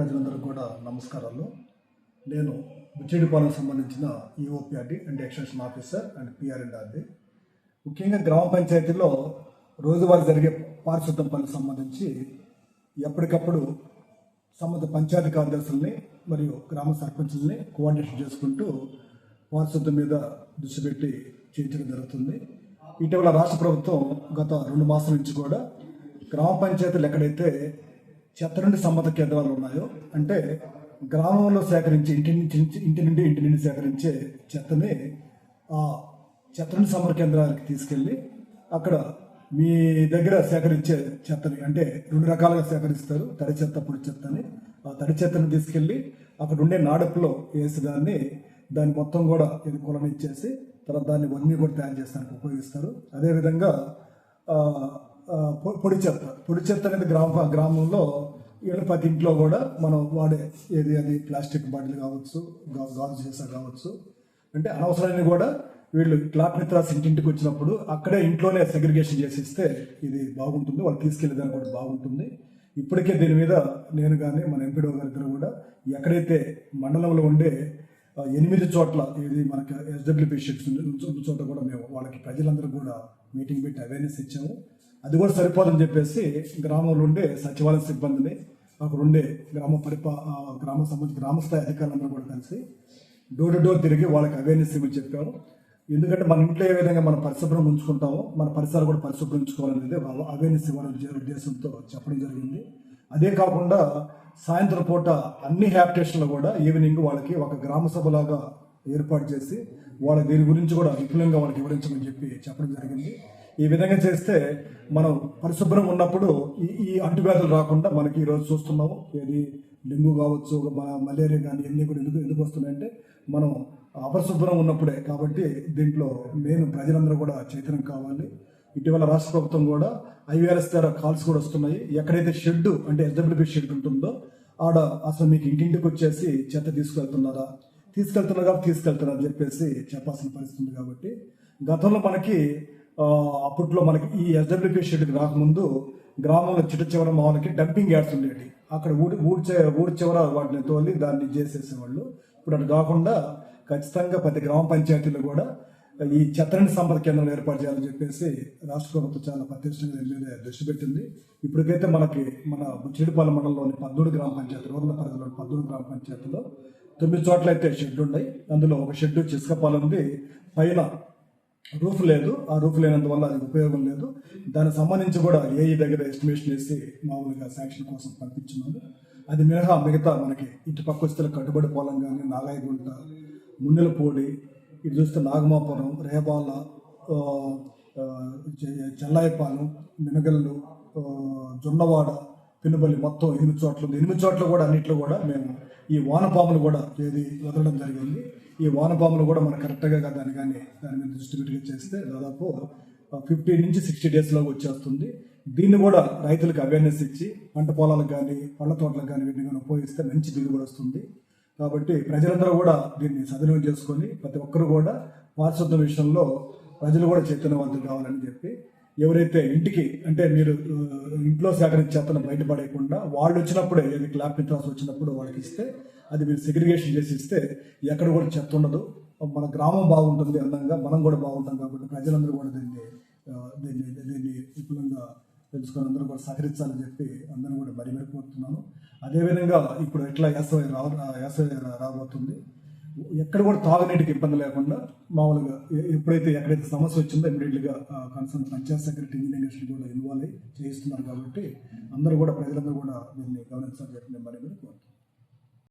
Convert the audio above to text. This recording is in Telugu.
ప్రజలందరూ కూడా నమస్కారాలు. నేను బుచ్చిడిపాలెం సంబంధించిన EOPRD and extension officer and PR and RD ముఖ్యంగా గ్రామ పంచాయతీలో రోజువారీ జరిగే పారిశుద్ధం పనులకు సంబంధించి ఎప్పటికప్పుడు సంబంధ పంచాయతీ కార్యదర్శుల్ని మరియు గ్రామ సర్పంచుల్ని కోఆర్డినేషన్ చేసుకుంటూ పారిశుద్ధం మీద దృష్టి పెట్టి చేయించడం జరుగుతుంది. ఇటీవల రాష్ట్ర ప్రభుత్వం గత రెండు మాసాల నుంచి కూడా గ్రామ పంచాయతీలు ఎక్కడైతే చెత్త నుండి సంబంధ కేంద్రాలు ఉన్నాయో అంటే గ్రామంలో సేకరించి ఇంటి నుంచి ఇంటి నుండి ఇంటి నుండి సేకరించే చెత్తని ఆ చెత్త నుండి సంబంధ కేంద్రాలకు తీసుకెళ్ళి అక్కడ మీ దగ్గర సేకరించే చెత్తని అంటే రెండు రకాలుగా సేకరిస్తారు. తడి చెత్త పొడి చెత్తని ఆ తడి చెత్తని తీసుకెళ్ళి అక్కడ ఉండే నాడపులో వేసి దాన్ని దాన్ని మొత్తం కూడా ఇది కులనిచ్చేసి తర్వాత దాన్ని వన్నీ కూడా తయారు చేస్తానికి ఉపయోగిస్తారు. అదేవిధంగా పొడి చెత్త. పొడి చెత్త అనేది గ్రామ గ్రామంలో ఇక్కడ ప్రతి ఇంట్లో కూడా మనం వాడే ఏది అది ప్లాస్టిక్ బాటిల్ కావచ్చు గాజు సీసా కావచ్చు. అంటే అనవసరాన్ని కూడా వీళ్ళు క్లాత్ మిత్రాస్ ఇంటింటికి వచ్చినప్పుడు అక్కడే ఇంట్లోనే సెగ్రిగేషన్ చేసిస్తే ఇది బాగుంటుంది వాళ్ళు తీసుకెళ్ళేదానికి కూడా బాగుంటుంది. ఇప్పటికే దీని మీద నేను కానీ మన ఎంపీడో గారి ఇద్దరు కూడా ఎక్కడైతే మండలంలో ఉండే ఎనిమిది చోట్ల ఇది మనకి ఎస్డబ్ల్యూపీ షీట్స్ చోట కూడా మేము వాళ్ళకి ప్రజలందరూ కూడా మీటింగ్ పెట్టి అవేర్నెస్ ఇచ్చాము. అది కూడా సరిపోదని చెప్పేసి గ్రామంలో ఉండే సచివాలయ సిబ్బందిని అక్కడ ఉండే గ్రామ పరిపా గ్రామ సంబంధించి గ్రామస్థాయి అధికారులందరూ కూడా కలిసి డోర్ టు డోర్ తిరిగి వాళ్ళకి అవేర్నెస్ ఇవ్వని చెప్పారు. ఎందుకంటే మన ఇంట్లో ఏ విధంగా మనం పరిశుభ్రం ఉంచుకుంటామో మన పరిసరాలు కూడా పరిశుభ్రం ఉంచుకోవాలనేది అవేర్నెస్ ఇవ్వాలని ఉద్దేశంతో చెప్పడం జరిగింది. అదే కాకుండా సాయంత్రం పూట అన్ని హ్యాబిటేషన్లో కూడా ఈవినింగ్ వాళ్ళకి ఒక గ్రామ సభలాగా ఏర్పాటు చేసి వాళ్ళ దీని గురించి కూడా విపులంగా వాళ్ళకి వివరించమని చెప్పి చెప్పడం జరిగింది. ఈ విధంగా చేస్తే మనం పరిశుభ్రం ఉన్నప్పుడు ఈ ఈ అంటువ్యాధులు రాకుండా మనకి ఈరోజు చూస్తున్నాము. ఏది డెంగ్యూ కావచ్చు మలేరియా కానీ ఇవన్నీ కూడా ఎందుకు ఎందుకు వస్తున్నాయంటే మనం అపరిశుభ్రం ఉన్నప్పుడే. కాబట్టి దీంట్లో మెయిన్ ప్రజలందరూ కూడా చైతన్యం కావాలి. ఇటీవల రాష్ట్ర ప్రభుత్వం కూడా ఐవీఆర్ఎస్ ద్వారా కాల్స్ కూడా వస్తున్నాయి. ఎక్కడైతే షెడ్ అంటే ఎస్డబ్ల్యూబీ షెడ్ ఉంటుందో ఆడ అసలు మీకు ఇంటింటికి వచ్చేసి చెత్త తీసుకెళ్తున్నారా? తీసుకెళ్తున్నారు కాబట్టి తీసుకెళ్తున్నారు అని చెప్పేసి చెప్పాల్సిన పరిస్థితి ఉంది కాబట్టి గతంలో మనకి అప్పట్లో మనకి ఈ ఎస్డబ్ల్యూపీ షెడ్కి రాకముందు గ్రామంలో చిట్ట చివర మామూలకి డంపింగ్ యార్డ్స్ ఉండేవి అక్కడ ఊడి ఊడి ఊడి చివర వాటిని తోలి దాన్ని చేసేసేవాళ్ళు. ఇప్పుడు అటు కాకుండా ఖచ్చితంగా ప్రతి గ్రామ పంచాయతీలు కూడా ఈ చెత్తని సంపద కేంద్రం ఏర్పాటు చేయాలని చెప్పేసి రాష్ట్ర ప్రభుత్వం చాలా ప్రత్యక్షంగా దీని మీద దృష్టి పెట్టింది. ఇప్పటికైతే మనకి మన చెడుపాలెం మండలంలోని పద్దూరు గ్రామ పంచాయతీ రోజుల పరిధిలోని పద్దూడు గ్రామ పంచాయతీలో తొమ్మిది చోట్ల అయితే షెడ్ ఉన్నాయి అందులో ఒక షెడ్ చిస్కపాలెం ఉంది. పైన రూఫ్ లేదు. ఆ రూఫ్ లేనందువల్ల అది ఉపయోగం లేదు. దానికి సంబంధించి కూడా ఏఈ దగ్గర ఎస్టిమేషన్ వేసి మామూలుగా శాంక్షన్ కోసం పంపించున్నాను. అది మినహా మిగతా మనకి ఇటు పక్క వస్తే కట్టుబడి పొలం కానీ నాగాయగుంట మున్నెలపూడి ఇటు చూస్తే నాగమాపురం రేబాల చెల్లాయిపాలెం మినగల్లు జొన్నవాడ పినుబల్లి మొత్తం ఎనిమిది చోట్ల ఉంది. ఎనిమిది చోట్ల కూడా అన్నింటిలో కూడా మేము ఈ వానపాములు కూడా ఏది వదలడం జరిగింది. ఈ వానపాములు కూడా మనం కరెక్ట్గా దాన్ని కానీ దాని మీద డిస్ట్రిబ్యూట్ చేస్తే దాదాపు ఫిఫ్టీ నుంచి సిక్స్టీ డేస్లో వచ్చేస్తుంది. దీన్ని కూడా రైతులకు అవేర్నెస్ ఇచ్చి పంట పొలాలకు కానీ పళ్ళ తోటలకు కానీ వీటిని కానీ ఉపయోగిస్తే మంచి దిగుబడి వస్తుంది. కాబట్టి ప్రజలందరూ కూడా దీన్ని సద్వినియోగం చేసుకొని ప్రతి ఒక్కరు కూడా పారిశుద్ధ విషయంలో ప్రజలు కూడా చైతన్యవంతులు కావాలని చెప్పి ఎవరైతే ఇంటికి అంటే మీరు ఇంట్లో సేకరించే చెత్తను బయటపడేయకుండా వాళ్ళు వచ్చినప్పుడే ఏది క్లాప్ మిత్రాస్ వచ్చినప్పుడు వాళ్ళకి ఇస్తే అది మీరు సెగ్రిగేషన్ చేసి ఇస్తే ఎక్కడ కూడా చెత్త ఉండదు. మన గ్రామం బాగుంటుంది అందంగా మనం కూడా బాగుంటాం కాబట్టి ప్రజలందరూ కూడా దీన్ని దీన్ని దీన్ని విపులంగా తెలుసుకొని అందరూ కూడా సహకరించాలని చెప్పి అందరూ కూడా మరి మరి కోరుతున్నాను. అదేవిధంగా ఇప్పుడు ఎట్లా వేసవి రా వేసవి రాబోతుంది? ఎక్కడ కూడా తాగునీటికి ఇబ్బంది లేకుండా మామూలుగా ఎప్పుడైతే ఎక్కడైతే సమస్య వచ్చిందో ఇమీడియట్గా కన్సర్న్ పంచాయత్ సెక్రటరీ ఇంజనీరింగ్ కూడా ఇన్వాల్వ్ అయ్యి చేయిస్తున్నారు కాబట్టి అందరూ కూడా ప్రజలందరూ కూడా దీన్ని గమనించాలని చెప్పి నేను మరి మరి